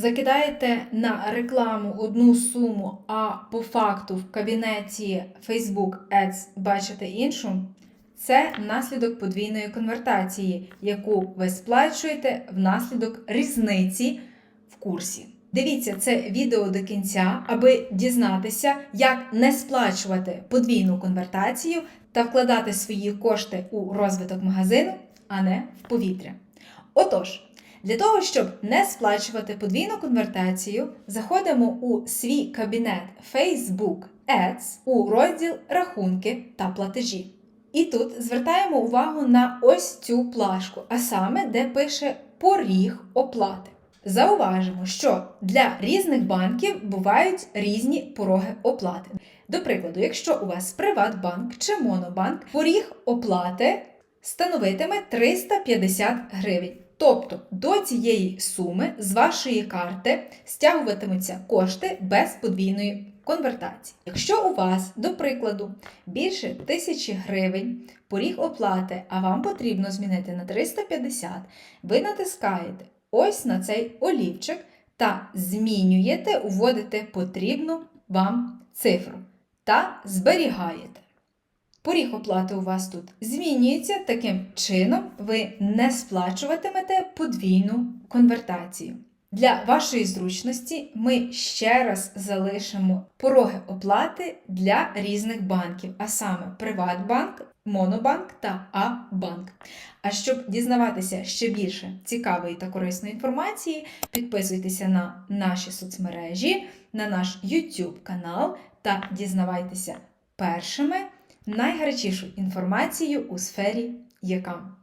закидаєте на рекламу одну суму, а по факту в кабінеті Facebook Ads бачите іншу, це наслідок подвійної конвертації, яку ви сплачуєте внаслідок різниці в курсі. Дивіться це відео до кінця, аби дізнатися, як не сплачувати подвійну конвертацію та вкладати свої кошти у розвиток магазину, а не в повітря. Отож, для того, щоб не сплачувати подвійну конвертацію, заходимо у свій кабінет Facebook Ads у розділ Рахунки та платежі. І тут звертаємо увагу на ось цю плашку, а саме де пише поріг оплати. Зауважимо, що для різних банків бувають різні пороги оплати. До прикладу, якщо у вас Приватбанк чи Монобанк, поріг оплати становитиме 350 гривень. Тобто до цієї суми з вашої карти стягуватимуться кошти без подвійної конвертації. Якщо у вас, до прикладу, більше тисячі гривень поріг оплати, а вам потрібно змінити на 350, ви натискаєте ось на цей олівчик та змінюєте, вводите потрібну вам цифру та зберігаєте. Поріг оплати у вас тут змінюється, таким чином ви не сплачуватимете подвійну конвертацію. Для вашої зручності ми ще раз залишимо пороги оплати для різних банків, а саме Приватбанк, Монобанк та А-банк. А щоб дізнаватися ще більше цікавої та корисної інформації, підписуйтеся на наші соцмережі, на наш YouTube канал та дізнавайтеся першими найгарячішу інформацію у сфері ЯКАМ.